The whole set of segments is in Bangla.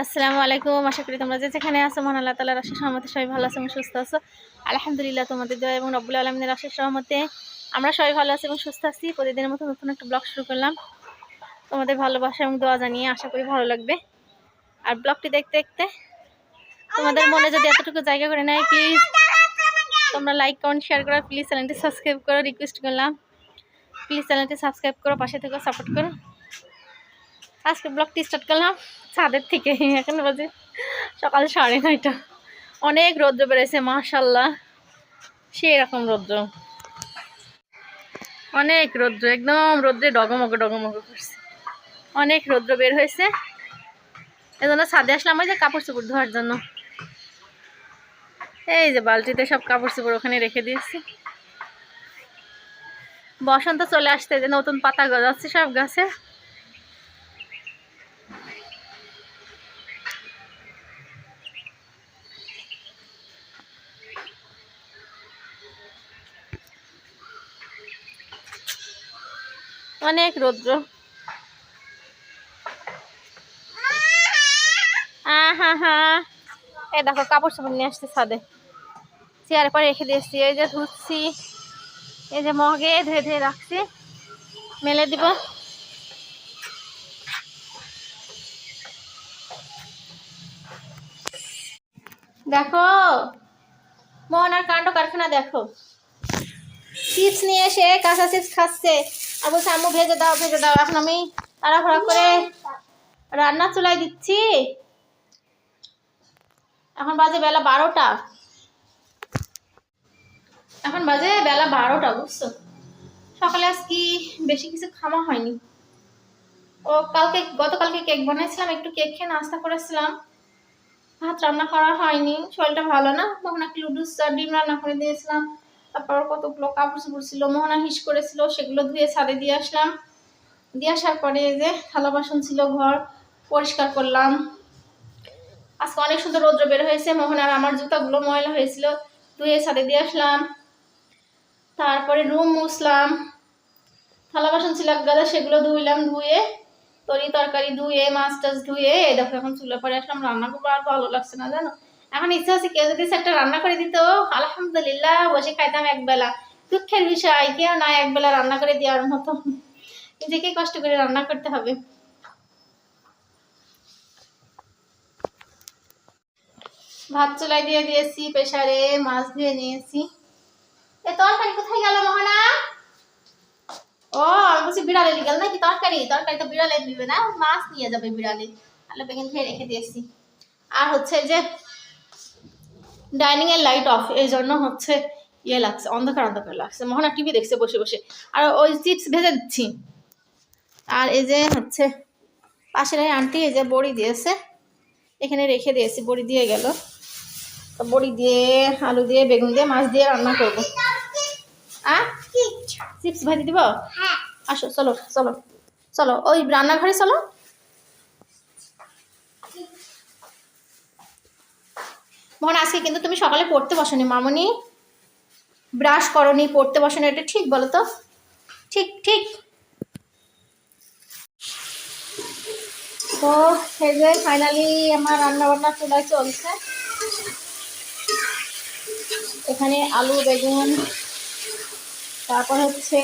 আসসালামু আলাইকুম, আশা করি তোমরা যে যেখানে আছো, মহান আল্লাহ তালার আশেষ সহমতে সবাই ভালো আছো এবং সুস্থ আছো। আলহামদুলিল্লাহ, তোমাদের দোয়া এবং রব্বুল আলমিনের আশেষ সহমতে আমরা সবাই ভালো আছি এবং সুস্থ আছি। প্রতিদিনের মতো নতুন একটা ব্লগ শুরু করলাম। তোমাদের ভালোবাসা এবং দোয়া জানিয়ে আশা করি ভালো লাগবে। আর ব্লগটি দেখতে দেখতে তোমাদের মনে যদি এতটুকু জায়গা করে নেয় প্লিজ তোমরা লাইক কমেন্ট শেয়ার করো। প্লিজ চ্যানেলটি সাবস্ক্রাইব করো রিকোয়েস্ট করলাম। প্লিজ চ্যানেলটি সাবস্ক্রাইব করো, পাশে থেকে সাপোর্ট করো। আজকে ব্লগটি স্টার্ট করলাম ছাদের থেকে, এখন বাজে সকাল সাড়ে নয়টা। অনেক রৌদ্র বেড়েছে মাশাল্লাহ সেই রকম রৌদ্র। অনেক রৌদ্র, একদম রৌদ্রে ডগমগ ডগমগ করছে। অনেক রৌদ্র বের হয়েছে। এজন্য ছাদে আসলাম ওই যে কাপড় চোপড় ধোয়ার জন্য। এই যে বালতিতে সব কাপড় চোপড় ওখানে রেখে দিয়েছি। বসন্ত চলে আসতে যে নতুন পাতা গজাচ্ছে সব গাছে। অনেক রৌদ্র। হ্যাঁ দেখো কাপড় চাপড় নিয়ে আসছে ছাদে। চেয়ার পরে রেখে দিয়েছি, এই যে ধুচ্ছি, এই যে মগে ধুয়ে ধুয়ে রাখছি। মেলে দিব। দেখো মোহনার কাণ্ড কারখানা দেখো। চিপস নিয়ে এসে কাঁচা চিপস খাচ্ছে। আর আম্মু, ভেজে দাও ভেজে দাও। এখন আমি তাড়াহুড়া করে রান্না চুলাই দিচ্ছি। এখন বাজে বেলা বারোটা। এখন বাজে বেলা বারোটা, বুঝছ? সকালে আজ কি বেশি কিছু খাওয়া হয়নি? ও, কালকে, গতকালকে কেক বানাইছিলাম একটু কেক খেয়ে নাস্তা করেছিলাম। ভাত রান্না করা হয়নি, শরীরটা ভালো না। তখন একটু লুডুস আর ডিম রান্না করে দিয়েছিলাম। তারপর কতগুলো কাপড় চোপড় ছিল, মোহনা হিস করেছিল, সেগুলো ধুয়ে ছাদে দিয়ে আসলাম। দিয়ে আসার পরে যে থালা বাসন ছিল, ঘর পরিষ্কার করলাম। আজকে অনেক সুন্দর রৌদ্র বের হয়েছে, মোহনার আমার জুতাগুলো ময়লা হয়েছিল, ধুয়ে ছাদে দিয়ে আসলাম। তারপরে রুম মুছলাম। থালা বাসন ছিল গাদা, সেগুলো ধুইলাম, ধুয়ে তরি তরকারি ধুয়ে মাছ টাছ ধুয়ে দেখো এখন চুলে পরে আসলাম, রান্না করব আর ভালো লাগছে না, জানো? এখন ইচ্ছা আছে কেউ যদি একটা রান্না করে দিত, আলহামদুলিল্লাহ, বসে খাইতাম একবেলা দুঃখের বিষয়, কেউ না একবেলা রান্না করে দেওয়ার মতো। নিজেকে কষ্ট করে রান্না করতে হবে। ভাত চুলাই দিয়ে দিয়েছি, প্রেসারে মাছ ধুয়ে নিয়েছি। এ তরকারি কোথায় গেল মোহনা? ও, আমি বলছি বিড়ালে গেল নাকি তরকারি? তরকারি তো বিড়ালে দিবে না, মাছ নিয়ে যাবে বিড়ালে। আলু বেগুন খেয়ে রেখে দিয়েছি। আর হচ্ছে যে ডাইনিং এর লাইট অফ এই জন্য হচ্ছে ইয়ে লাগছে অন্ধকার অন্ধকার লাগছে। মোহনা টিভি দেখছে বসে বসে। আর ওই চিপস ভেজে দিচ্ছি। আর এই যে হচ্ছে পাশের আন্টি এই যে বড়ি দিয়েছে এখানে রেখে দিয়েছি বড়ি দিয়ে গেল। তো বড়ি দিয়ে আলু দিয়ে বেগুন দিয়ে মাছ দিয়ে রান্না করব। চিপস ভাজি দিব? আসো চলো চলো চলো। ওই রান্নাঘরে চলো। মোহন আজকে কিন্তু তুমি সকালে পড়তে বসনি, মামনি। ব্রাশ করনি, পড়তে বসনি, এটা ঠিক বলো তো? ঠিক ঠিক। তো এই যে ফাইনালি আমার রান্না বান্না চুলায় চলছে। এখানে আলু, বেগুন, তারপর হচ্ছে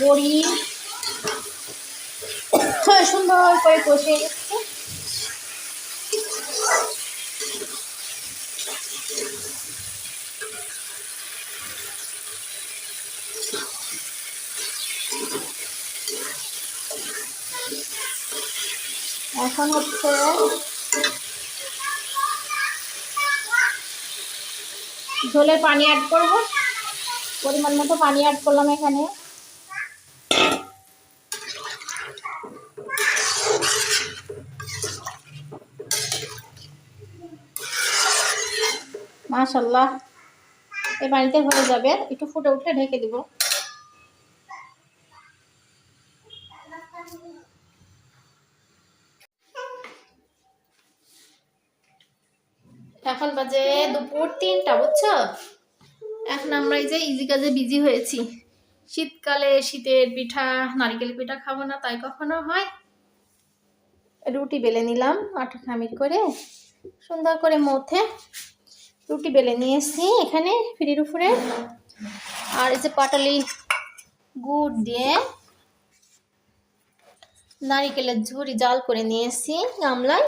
বড়ি। সুন্দর করে কষে নিচ্ছে। এখন হচ্ছে ঝোলে পানি অ্যাড করব। পরিমাণ মতো পানি অ্যাড করলাম এখানে। মাশাল্লাহ এই পানিতে হয়ে যাবে। একটু ফুটে উঠে ঢেকে দিব। এখন বাজে দুপুর তিনটা, বুঝছ? এখন আমরা এই যে ইজি কাজে বিজি হয়েছি। শীতকালে শীতের পিঠা, নারিকেল পিঠা খাব না, তাই কখনো হয়? রুটি বেলে নিলাম আটা খামির করে, সুন্দর করে মধ্যে রুটি বেলে নিয়ে এখানে ফ্রির উপরে। আর এই যে পাটালি গুড় দিয়ে নারিকেলের ঝুড়ি জাল করে নিয়ে এসেছি গামলায়।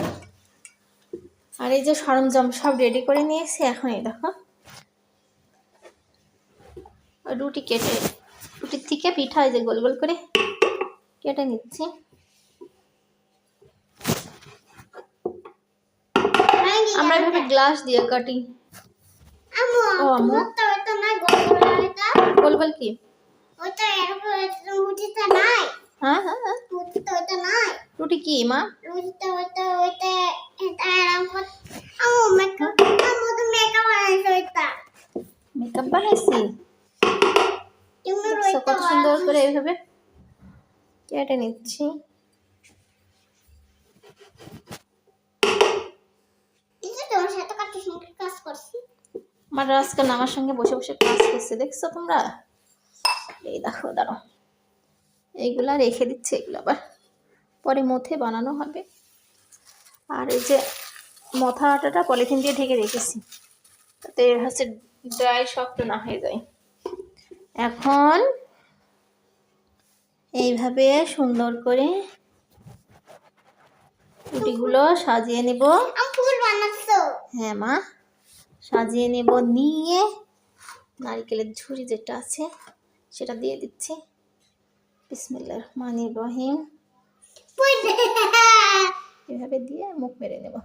আর এই যে সরঞ্জাম সব রেডি করে নিয়েছি এখন এই দেখো। রুটি কেটে রুটির থেকে পিঠা এই যে গোল গোল করে কেটে নিচ্ছি। আমরা এভাবে গ্লাস দিয়ে কাটি। গোল গোল গোল গোল কি? হ্যাঁ হ্যাঁ হ্যাঁ। রুটি কি মা রুটিটা ওটা ওটা এটা এরকম আম্মু মেকআপ আম্মু তো মেকআপ বানাইছো এটা মেকআপ বানাইছি তুমি দেখছ ওইটা কত সুন্দর করে এইভাবে কেটে নিচ্ছি। আমার আজকাল আমার সঙ্গে বসে বসে কাজ করছে দেখছ তোমরা? এই দেখো দাঁড়াও। এইগুলা রেখে দিচ্ছে এগুলো আবার। পরে মথে বানানো হবে। আর এই যে মথা আটাটা পলিথিন দিয়ে ঢেকে রেখেছি। তাতে হচ্ছে ড্রাই শক্ত না হয়ে যায়। এখন এইভাবে সুন্দর করে রুটিগুলো সাজিয়ে নেব। হ্যাঁ মা সাজিয়ে নেব নিয়ে নারকেলের ঝুড়ি যেটা আছে সেটা দিয়ে দিচ্ছি। বিসমিল্লাহ রহমান রহিম। ফুল এভাবে দিয়ে মুখ মেরে নেব।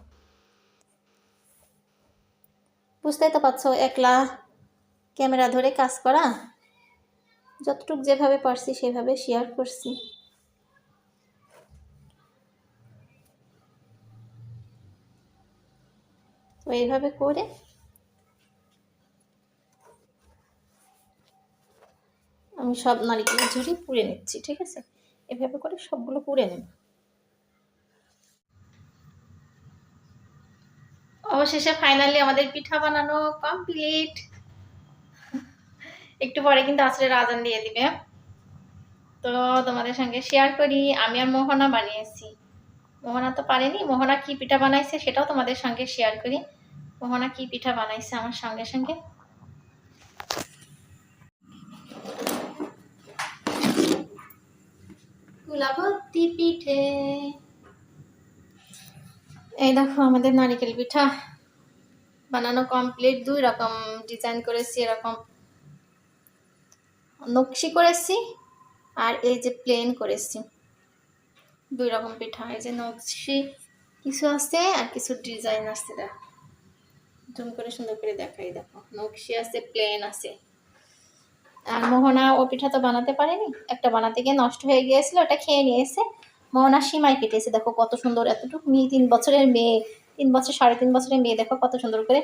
বুঝতেই তো পারছ একলা ক্যামেরা ধরে কাজ করা? যতটুক যেভাবে পারছি সেভাবে শেয়ার করছি। তো এইভাবে করে আমি সব নারিকেলের ঝুড়ি পুড়ে নিচ্ছি, ঠিক আছে? এভাবে করে সবগুলো পুড়ে নেব। অবশেষে ফাইনালি আমাদের পিঠা বানানো কমপ্লিট একটু পরে কিন্তু আসরের আজান দিয়ে দিবে। তো তোমাদের সঙ্গে শেয়ার করি আমি আর মোহনা বানিয়েছি। মোহনা তো পারেনি মোহনা কি পিঠা বানাইছে সেটাও তোমাদের সঙ্গে শেয়ার করি। মোহনা কি পিঠা বানাইছে আমার সঙ্গে সঙ্গে? কুলাবতী পিঠে। এই দেখো আমাদের নারিকেল পিঠা। বানানো কমপ্লিট দুই রকম ডিজাইন করেছি এরকম নকশি করেছি আর এই যে প্লেন করেছি। দুই রকম পিঠা, এই যে নকশি, কিছু আছে আর কিছু ডিজাইন আছে, দেখো। জুম করে সুন্দর করে দেখাই, দেখো। নকশি আছে প্লেন আছে। আর মোহনা ও পিঠা তো বানাতে পারেনি। একটা বানাতে গিয়ে নষ্ট হয়ে গিয়েছিল, ওটা খেয়ে নিয়েছে। মোহনা সীমায় কেটেছে, দেখো কত সুন্দর। এতটুকু মেয়ে, তিন বছরের মেয়ে, তিন বছর, সাড়ে তিন বছরের মেয়ে, দেখো কত সুন্দর করে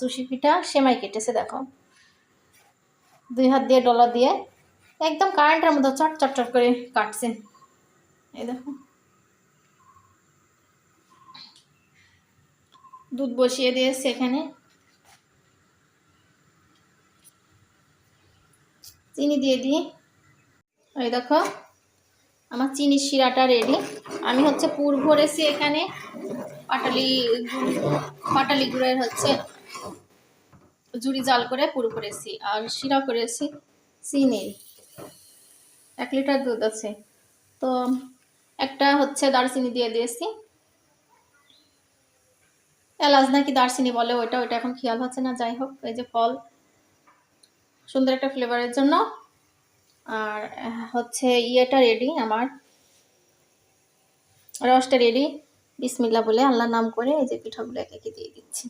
সুশি পিঠা সেমাই কেটেছে, দেখো। দুই হাত দিয়ে ডলা দিয়ে একদম কারেন্টের মতো চট চট চট করে কাটছে। এই দেখো। দুধ বসিয়ে দিয়েছে এখানে। চিনি দিয়ে দিই। এই দেখো, আমার চিনির শিরাটা রেডি আমি হচ্ছে পুর ভরেছি এখানে। পাটালি পাটালি গুড়ের হচ্ছে জুড়ি জাল করে পুর করেছি আর শিরা করেছি চিনি। এক লিটার দুধ আছে। তো একটা হচ্ছে দারচিনি দিয়ে দিয়েছি। এলাচ নাকি দারচিনি বলে ওইটা ওইটা এখন খেয়াল হচ্ছে না, যাই হোক, এই যে ফল। সুন্দর একটা ফ্লেভারের জন্য। আর হচ্ছে ইয়েটা রেডি আমার। রসটা রেডি বিসমিল্লা বলে আল্লাহর নাম করে এই যে পিঠাগুলো একে দিয়ে দিচ্ছি।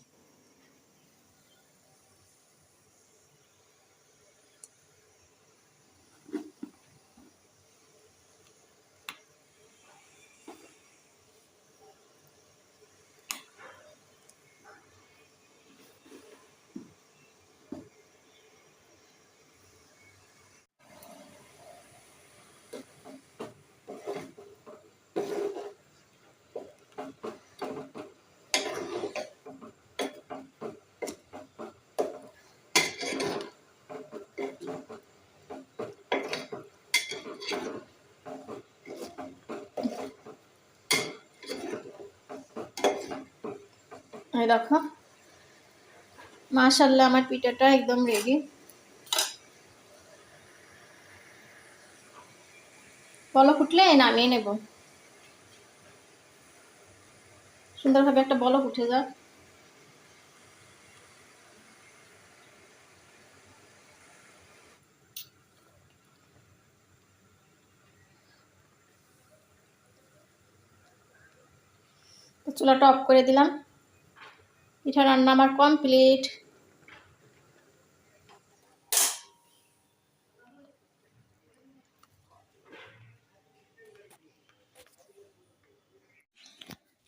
এই দেখো। মাশাল্লাহ আমার পিঠাটা একদম রেডি বলো ফুটলে নামিয়ে নেব। সুন্দরভাবে একটা বলক উঠে যাক। চুলাটা অফ করে দিলাম। পিঠা রান্না আমার কমপ্লিট।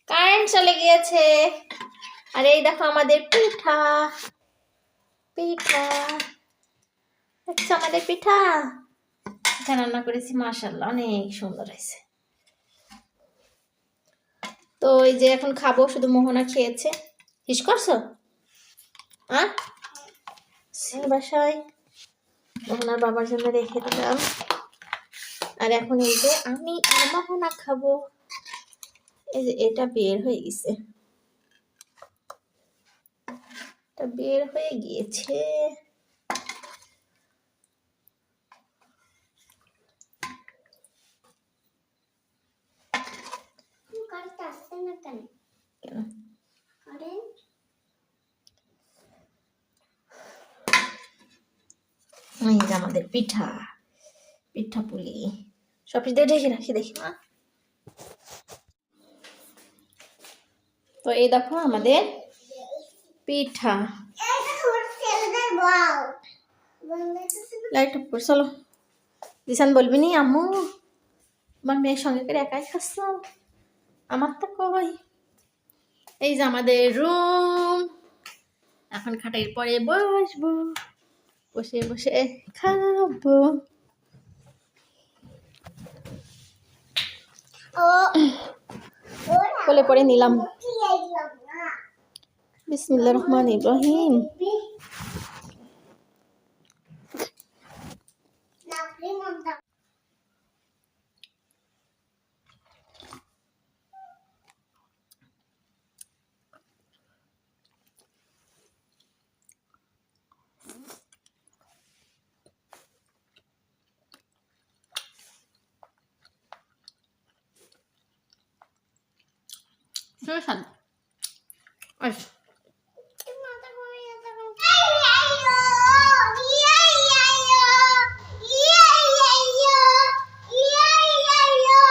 কারেন্ট চলে গিয়েছে। আর এই দেখো আমাদের পিঠা। পিঠা। দেখছ আমাদের পিঠা? পিঠা রান্না করেছি মাশাল্লাহ অনেক সুন্দর হয়েছে। তো এই যে এখন খাব, শুধু মোহনা খেয়েছে। হিস করছ? হ্যাঁ বাসায় মোহনার বাবার জন্য রেখে দিলাম। আর এখন এই যে আমি আর মোহনা খাব। এই যে এটা বের হয়ে গেছে। এটা বের হয়ে গিয়েছে। কারেন্ট আসছে না কেন? কারেন্ট এই যে আমাদের পিঠা পিঠা পুলি। সব কিছু ঢেকে রাখি দেখি মা তো এই দেখো আমাদের পিঠা। লাইট করে চলো। দিশান বলবি নি, আম্মু আমার মেয়ের সঙ্গে করে একাই খাচ্ছ? আমার তো কই? এই যে আমাদের রুম এখন খাটাইয়ের পরে বসবো। বসে বসে খাব। কোলে পরে নিলাম। বিসমিল্লা রহমান ইব্রাহিম নাপরি মন্তা শুনে স্বাদ আস মাথা ঘুরে যাচ্ছে আইয়ো ইয়া ইয়া ইয়া ইয়া ইয়া ইয়া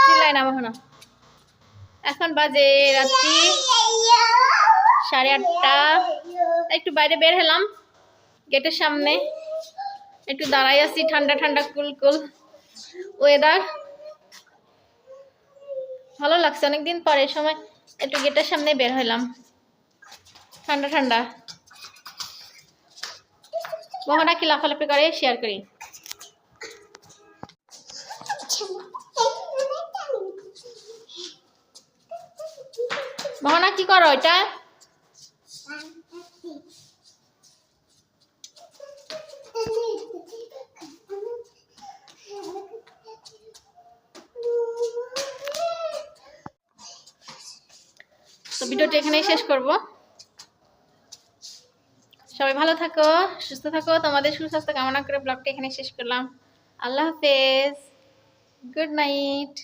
চিল্লাই না মোহনা এখন বাজে রাত্রি সাড়ে আটটা। একটু বাইরে বের হলাম গেটের সামনে। একটু দাঁড়াই আছি ঠান্ডা ঠান্ডা কুল কুল ওয়েদার ভালো লাগছে অনেকদিন পরে সময় একটু গেটের সামনে বের হইলাম। ঠান্ডা ঠান্ডা। মোহনা কি লাফালাফি করে? শেয়ার করি। মোহনা কি করো? এটা ভিডিওটা এখানেই শেষ করব। সবাই ভালো থাকো, সুস্থ থাকো। তোমাদের সুস্বাস্থ্য কামনা করে ব্লগটা এখানে শেষ করলাম। আল্লাহ হাফেজ। Good night.